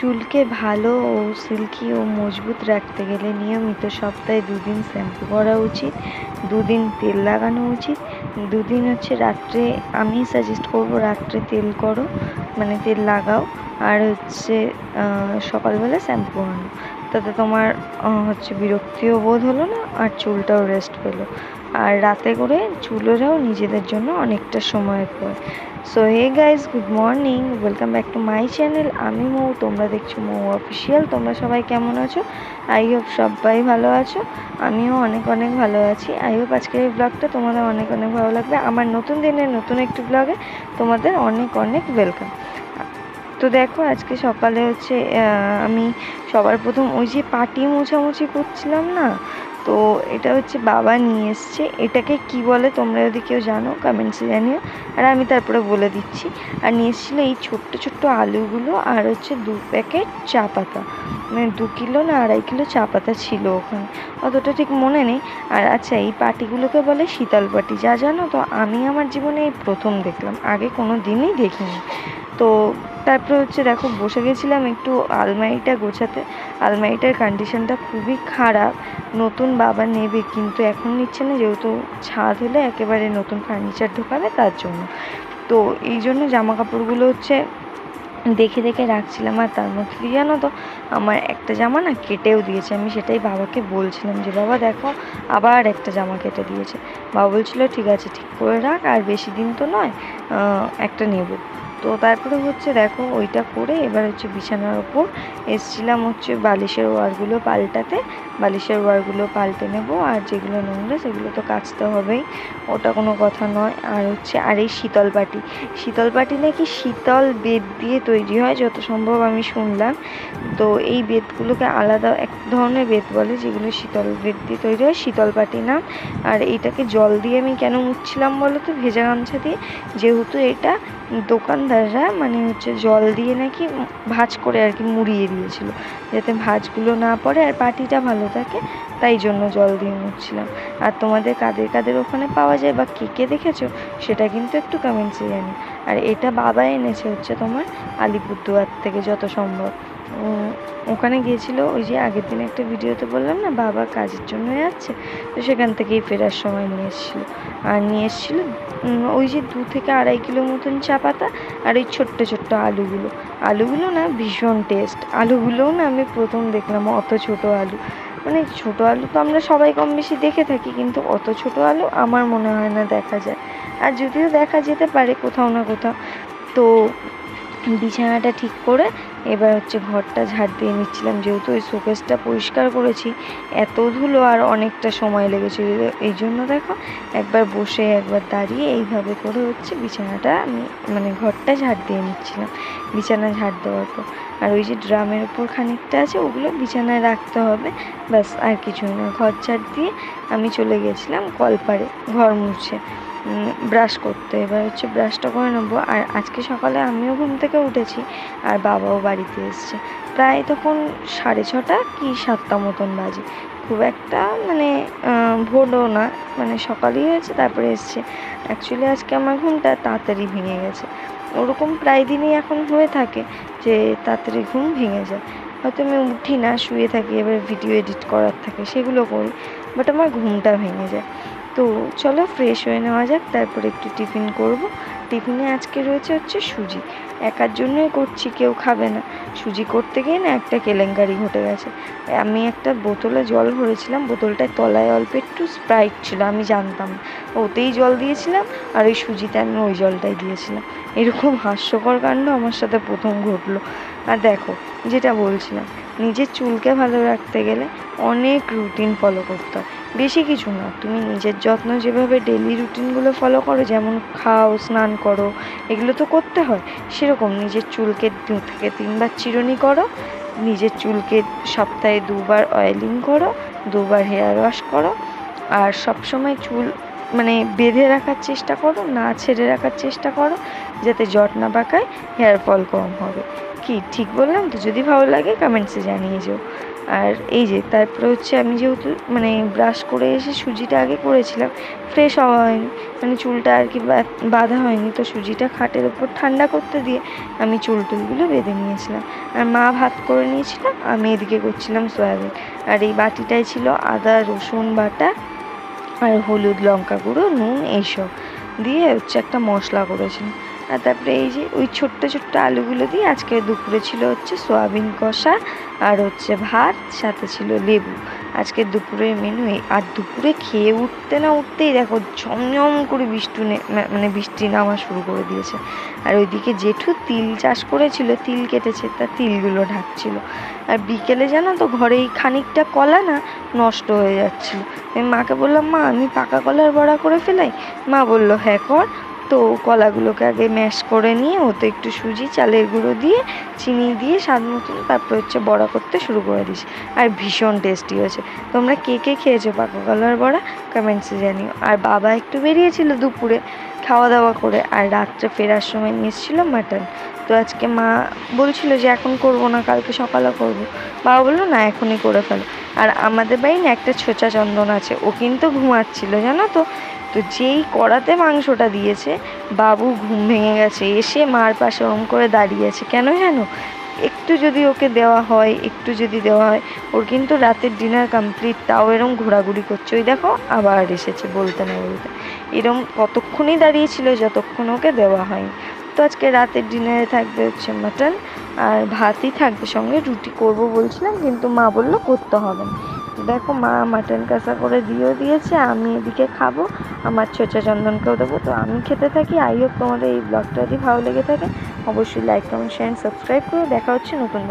চুলকে ভালো ও সিল্কি ও মজবুত রাখতে গেলে নিয়মিত সপ্তাহে দুদিন শ্যাম্পু করা উচিত, দুদিন তেল লাগানো উচিত, দুদিন হচ্ছে রাত্রে আমি সাজেস্ট করব রাত্রে তেল করো মানে তেল লাগাও, আর হচ্ছে সকালবেলা শ্যাম্পু আনো। তাতে তোমার হচ্ছে বিরক্তিও বোধ হলো না, আর চুলটাও রেস্ট পেল। আর রাতে করে চুলেরাও নিজেদের জন্য অনেকটা সময় পায় so hey guys good morning welcome back to my channel আমি মৌ, তোমরা দেখছ মৌ অফিসিয়াল তোমরা সবাই কেমন আছো? আই হোপ সবাই ভালো আছো। আমিও অনেক অনেক ভালো আছি। আই হোপ আজকের এই ব্লগটা তোমাদের অনেক অনেক ভালো লাগবে। আমার নতুন দিনের নতুন একটি ব্লগে তোমাদের অনেক অনেক ওয়েলকাম তো দেখো, আজকে সকালে হচ্ছে আমি সবার প্রথম ওই যে পাটি মোছামুছি করছিলাম না, তো এটা হচ্ছে বাবা নিয়ে এসছে। এটাকে কি বলে তোমরা যদি কেউ জানো কমেন্টসে জানিও। আর আমি তারপরে বলে দিচ্ছি। আর নিয়ে এসেছিল এই ছোট্ট ছোট্ট আলুগুলো আর হচ্ছে দু প্যাকেট চা পাতা। মানে দু কিলো না আড়াই কিলো চা পাতা ছিল ওখানে। অতটা ঠিক মনে নেই। আর আচ্ছা এই পাটিগুলোকে বলে শীতল পাটি। যা জানো তো, আমি আমার জীবনে এই প্রথম দেখলাম। আগে কোনো দিনই দেখিনি। তো তারপরে হচ্ছে দেখো, বসে গেছিলাম একটু আলমারিটা গোছাতে। আলমারিটার কন্ডিশনটা খুবই খারাপ। নতুন বাবা নেবে, কিন্তু এখন নিচ্ছে না, যেহেতু ছাদ হলে একেবারে নতুন ফার্নিচার ঢোকাবে তার জন্য। তো এই জন্য জামা কাপড়গুলো হচ্ছে দেখে দেখে রাখছিলাম, আর তার মধ্যে দিয়ে জানো তো, আমার একটা জামা না কেটেও দিয়েছে। আমি সেটাই বাবাকে বলছিলাম যে, বাবা দেখো, আবার একটা জামা কেটে দিয়েছে। বাবা বলছিল, ঠিক আছে, ঠিক করে রাখ, আর বেশি দিন তো নয় একটা নেব। তো তারপরে হচ্ছে দেখো ওইটা করে এবার হচ্ছে বিছানার ওপর এসছিলাম হচ্ছে বালিশের ওয়ারগুলো পাল্টাতে। বালিশের ওয়ারগুলো পাল্টে নেব আর যেগুলো নোংরা সেগুলো তো কাচতে হবেই। ওটা কোনো কথা নয়। আর হচ্ছে আর এই শীতল পাটি শীতল পাটি নাকি শীতল বেদ দিয়ে তৈরি হয়, যত সম্ভব আমি শুনলাম। তো এই বেদগুলোকে আলাদা এক ধরনের বেদ বলে, যেগুলো শীতল বেদ দিয়ে তৈরি হয়। শীতল পাটি নাম আর এইটাকে জল দিয়ে আমি কেন মুছছিলাম বলো তো? ভেজা গামছা দিয়ে। যেহেতু এটা দোকানদাররা মানে হচ্ছে জল দিয়ে নাকি ভাঁজ করে আর কি মুড়িয়ে দিয়েছিল। যাতে ভাঁজগুলো না পড়ে আর পাটিটা ভালো থাকে, তাই জন্য জল দিয়ে মুড়ছিলাম। আর তোমাদের কাদের কাদের ওখানে পাওয়া যায় বা কে কে দেখেছ, সেটা কিন্তু একটু কমেন্টসে জানি আর এটা বাবা এনেছে হচ্ছে তোমার আলিপুরদুয়ার থেকে যত সম্ভব। ওখানে গিয়েছিল ওই যে আগের দিন একটা ভিডিওতে বললাম না, বাবা কাজের জন্য যাচ্ছে তো সেখান থেকেই ফেরার সময় নিয়ে এসেছিল। আর নিয়ে এসেছিল ওই যে দু থেকে আড়াই কিলো মতন চা পাতা আর ওই ছোট্ট ছোট্ট আলুগুলো। আলুগুলো না ভীষণ টেস্ট আলুগুলোও না আমি প্রথম দেখলাম, অত ছোট আলু। মানে ছোট আলু তো আমরা সবাই কম বেশি দেখে থাকি, কিন্তু অত ছোট আলু আমার মনে হয় না দেখা যায়। আর যদিও দেখা যেতে পারে কোথাও না কোথাও, তো বিছানাটা ঠিক করে এবার হচ্ছে ঘরটা ঝাড় দিয়ে নিচ্ছিলাম। যেহেতু ওই শোকেসটা পরিষ্কার করেছি, এত ধুলো আর অনেকটা সময় লেগেছিল এই জন্য দেখো, একবার বসে, একবার দাঁড়িয়ে এইভাবে করে হচ্ছে বিছানাটা আমি মানে ঘরটা ঝাড় দিয়ে নিচ্ছিলাম, বিছানা ঝাড় দেওয়ার পর। আর ওই যে ড্রামের ওপর খানিকটা আছে, ওগুলো বিছানায় রাখতে হবে, ব্যাস আর কিছুই না। ঘর ঝাড় দিয়ে আমি চলে গেছিলাম কলপারে ঘর মুছে। ব্রাশ করতে। এবার হচ্ছে ব্রাশটা করে নেব। আর আজকে সকালে আমিও ঘুম থেকে উঠেছি আর বাবাও বাড়িতে এসছে। প্রায় তখন সাড়ে ছটা কি সাতটা মতন বাজে। খুব একটা মানে ভোরও না মানে সকালেই হয়েছে, তারপরে এসছে। অ্যাকচুয়ালি আজকে আমার ঘুমটা তাড়াতাড়ি ভেঙে গেছে। ওরকম প্রায় দিনই এখন হয়ে থাকে যে তাড়াতাড়ি ঘুম ভেঙে যায়। হয়তো আমি উঠি না, শুয়ে থাকি, এবার ভিডিও এডিট করার থাকে, সেগুলো করি বাট আমার ঘুমটা ভেঙে যায়। তো চলো ফ্রেশ হয়ে নেওয়া যাক, তারপর একটু টিফিন করব। টিফিনে আজকে রয়েছে হচ্ছে সুজি। একার জন্যই করছি, কেউ খাবে না। সুজি করতে গিয়ে না একটা কেলেঙ্কারি ঘটে গেছে। আমি একটা বোতলে জল ভরেছিলাম, বোতলটায় তলায় অল্প একটু স্প্রাইট ছিল, আমি জানতাম ওতেই জল দিয়েছিলাম, আর ওই সুজিতে আমি ওই জলটাই দিয়েছিলাম। এরকম হাস্যকর কাণ্ড আমার সাথে প্রথম ঘটলো। আর দেখো, যেটা বলছিলাম, নিজের চুলকে ভালো রাখতে গেলে অনেক রুটিন ফলো করতে হয়। বেশি কিছু না। তুমি নিজের যত্ন যেভাবে ডেলি রুটিনগুলো ফলো করো, যেমন খাও, স্নান করো, এগুলো তো করতে হয়। সেরকম নিজের চুলকে দু থেকে তিনবার চিরুনি করো, নিজের চুলকে সপ্তাহে দুবার অয়েলিং করো, দুবার হেয়ার ওয়াশ করো, আর সবসময় চুল মানে বেঁধে রাখার চেষ্টা করো, না ছেড়ে রাখার চেষ্টা করো, যাতে জট না পাকায় হেয়ার ফল কম হবে। কি, ঠিক বললাম তো? যদি ভালো লাগে কমেন্টসে জানিয়ে যেও আর এই যে, তারপরে হচ্ছে আমি যেহেতু মানে ব্রাশ করে এসে সুজিটা আগে করেছিলাম ফ্রেশ হওয়া হয়নি মানে চুলটা আর কি বাঁধা হয়নি, তো সুজিটা খাটের ওপর ঠান্ডা করতে দিয়ে আমি চুল টুলগুলো বেঁধে নিয়েছিলাম। আর মা ভাত করে নিয়েছিল, আমি এদিকে করছিলাম সয়াবিন। আর এই বাটিটায় ছিল আদা, রসুন বাটা আর হলুদ লঙ্কা গুঁড়ো, নুন, এইসব। দিয়ে হচ্ছে একটা মশলা করেছিলাম। আর তারপরে এই যে ওই ছোট্ট ছোট্ট আলুগুলো দিয়ে আজকে দুপুরে ছিল হচ্ছে সোয়াবিন কষা আর হচ্ছে ভাত, সাথে ছিল লেবু। আজকে দুপুরের মেনু আর দুপুরে খেয়ে উঠতে না উঠতেই দেখো ঝমঝম করে বৃষ্টি মানে বৃষ্টি নামা শুরু করে দিয়েছে। আর ওইদিকে জেঠু তিল চাষ করেছিল, তিল কেটেছে, তা তিলগুলো ঢাকছিল। আর বিকেলে জানো তো ঘরে এই খানিকটা কলা না নষ্ট হয়ে যাচ্ছিল। আমি মাকে বললাম, মা, আমি পাকা কলার বড়া করে ফেলাই? মা বলল হ্যাঁ কর তো কলাগুলোকে আগে ম্যাশ করে নিয়ে ওতে একটু সুজি, চালের গুঁড়ো দিয়ে, চিনি দিয়ে স্বাদ মতন তারপর হচ্ছে বড়া করতে শুরু করে দিস। আর ভীষণ টেস্টি হয়েছে। তোমরা কে কে খেয়েছো পাকা কলার বড়া? কমেন্টসে জানিও। আর বাবা একটু বেরিয়েছিল দুপুরে খাওয়া দাওয়া করে, আর রাত্রে ফেরার সময় নিয়ে এসেছিল মাটন। তো আজকে মা বলছিল যে, এখন করব না, কালকে সকালে করব। বাবা বলল, না, এখনই করে ফেলো। আর আমাদের বাড়ি না একটা ছোচা চন্দন আছে, ও কিন্তু ঘুমাচ্ছিল, জানো তো? তো যেই কড়াতে মাংসটা দিয়েছে, বাবু ঘুম ভেঙে গেছে, এসে মার পাশে ওরম করে দাঁড়িয়ে আছে। কেন জানো একটু যদি ওকে দেওয়া হয়, একটু যদি দেওয়া হয়, ওর কিন্তু রাতের ডিনার কমপ্লিট তাও এরম ঘোরাঘুরি করছে। ওই দেখো, আবার এসেছে বলতে না বলতে। এরম কতক্ষণই দাঁড়িয়েছিল যতক্ষণ ওকে দেওয়া হয়নি। তো আজকে রাতের ডিনারে থাকবে হচ্ছে মাটন আর ভাতই থাকবে সঙ্গে। রুটি করব বলছিলাম, কিন্তু মা বলল করতে হবে না। দেখো মা মাটন কাঁচা করে দিয়েও দিয়েছে, আমি এদিকে খাব, আমার ছোচা চন্দনকেও দেবো। তো আমি খেতে থাকি, আই হোক তোমাদের এই ব্লগটা যদি ভালো লেগে থাকে, অবশ্যই লাইক কমেন্ট শেয়ার সাবস্ক্রাইব করে। দেখা হচ্ছে নতুন